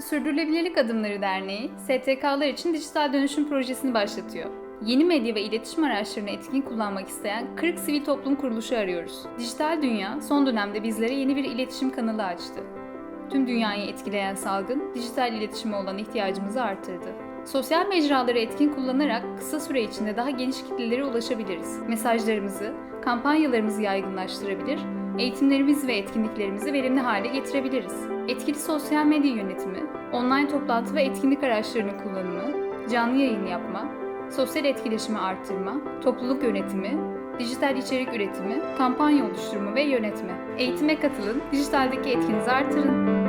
Sürdürülebilirlik Adımları Derneği, STK'lar için dijital dönüşüm projesini başlatıyor. Yeni medya ve iletişim araçlarını etkin kullanmak isteyen 40 sivil toplum kuruluşu arıyoruz. Dijital dünya son dönemde bizlere yeni bir iletişim kanalı açtı. Tüm dünyayı etkileyen salgın, dijital iletişime olan ihtiyacımızı artırdı. Sosyal mecraları etkin kullanarak kısa süre içinde daha geniş kitlelere ulaşabiliriz. Mesajlarımızı, kampanyalarımızı yaygınlaştırabilir, eğitimlerimizi ve etkinliklerimizi verimli hale getirebiliriz. Etkili sosyal medya yönetimi, online toplantı ve etkinlik araçlarının kullanımı, canlı yayın yapma, sosyal etkileşimi arttırma, topluluk yönetimi, dijital içerik üretimi, kampanya oluşturma ve yönetme. Eğitime katılın, dijitaldeki etkinizi artırın.